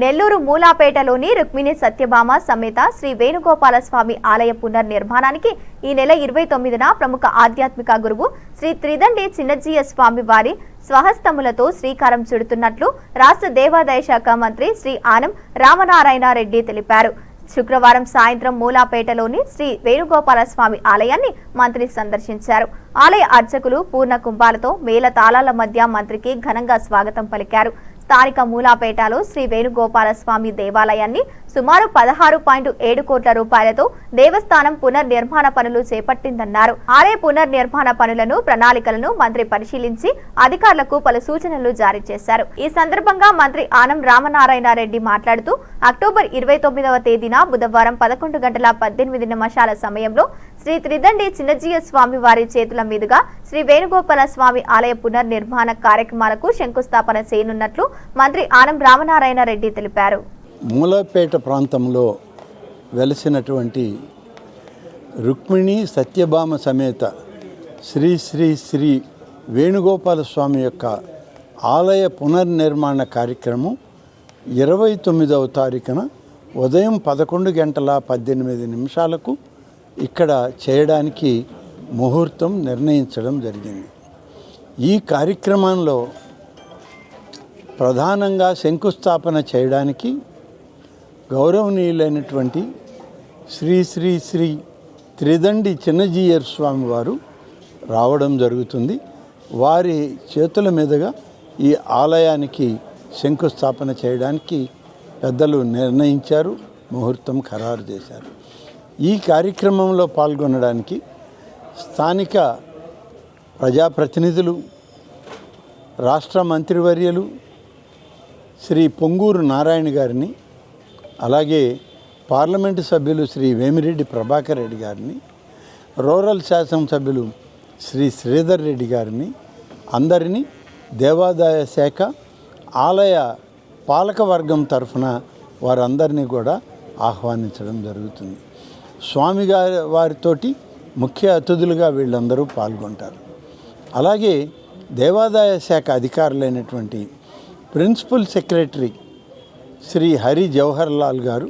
నెల్లూరు మూలాపేటలోని రుక్మిణి సత్యభామ సమేత శ్రీ వేణుగోపాల స్వామి ఆలయ పునర్నిర్మాణానికి ఈ నెల ఇరవై తొమ్మిదిన ప్రముఖ ఆధ్యాత్మిక గురువు శ్రీ త్రిదండి చిన్నజీయ స్వామి వారి స్వహస్తములతో శ్రీకారం చుడుతున్నట్లు రాష్ట్ర దేవాదాయ శాఖ మంత్రి శ్రీ ఆనం రామనారాయణ రెడ్డి తెలిపారు. శుక్రవారం సాయంత్రం మూలాపేటలోని శ్రీ వేణుగోపాల స్వామి ఆలయాన్ని మంత్రి సందర్శించారు. ఆలయ అర్చకులు పూర్ణ కుంభాలతో మేళ తాళాల మధ్య మంత్రికి ఘనంగా స్వాగతం పలికారు. స్థానిక మూలాపేటలో శ్రీ వేణుగోపాల స్వామి దేవాలయాన్ని సుమారు పదహారు పాయింట్ ఏడు కోట్ల రూపాయలతో దేవస్థానం పునర్నిర్మాణ పనులు చేపట్టిందన్నారు. ఆలయ పునర్నిర్మాణ పనులను ప్రణాళికలను మంత్రి పరిశీలించి అధికారులకు పలు సూచనలు జారీ చేశారు. ఈ సందర్భంగా మంత్రి ఆనం రామనారాయణ రెడ్డి మాట్లాడుతూ అక్టోబర్ ఇరవై తొమ్మిదవ తేదీన బుధవారం పదకొండు గంటల పద్దెనిమిది నిమిషాల సమయంలో శ్రీ త్రిదండి చిన్నజీయ స్వామి వారి చేతుల మీదుగా శ్రీ వేణుగోపాల స్వామి ఆలయ పునర్నిర్మాణ కార్యక్రమాలకు శంకుస్థాపన చేయనున్నట్లు మంత్రి ఆనం రామనారాయణ రెడ్డి తెలిపారు. మూలపేట ప్రాంతంలో వెలసినటువంటి రుక్మిణి సత్యభామ సమేత శ్రీ శ్రీ శ్రీ వేణుగోపాల స్వామి యొక్క ఆలయ పునర్నిర్మాణ కార్యక్రమం ఇరవై తొమ్మిదవ తారీఖున ఉదయం పదకొండు గంటల పద్దెనిమిది నిమిషాలకు ఇక్కడ చేయడానికి ముహూర్తం నిర్ణయించడం జరిగింది. ఈ కార్యక్రమంలో ప్రధానంగా శంకుస్థాపన చేయడానికి గౌరవనీయులైనటువంటి శ్రీ శ్రీ శ్రీ త్రిదండి చిన్నజీయర్ స్వామి వారు రావడం జరుగుతుంది. వారి చేతుల మీదుగా ఈ ఆలయానికి శంకుస్థాపన చేయడానికి పెద్దలు నిర్ణయించారు ముహూర్తం ఖరారు చేశారు. ఈ కార్యక్రమంలో పాల్గొనడానికి స్థానిక ప్రజాప్రతినిధులు రాష్ట్ర మంత్రివర్యులు శ్రీ పొంగూరు నారాయణ గారిని అలాగే పార్లమెంటు సభ్యులు శ్రీ వేమిరెడ్డి ప్రభాకర్ రెడ్డి గారిని రూరల్ శాసనసభ్యులు శ్రీ శ్రీధర్ రెడ్డి గారిని అందరినీ దేవాదాయ శాఖ ఆలయ పాలకవర్గం తరఫున వారందరినీ కూడా ఆహ్వానించడం జరుగుతుంది. స్వామి గారి వారితోటి ముఖ్య అతిథులుగా వీళ్ళందరూ పాల్గొంటారు. అలాగే దేవాదాయ శాఖ అధికారులైనటువంటి ప్రిన్సిపల్ సెక్రటరీ శ్రీ హరి జవహర్ లాల్ గారు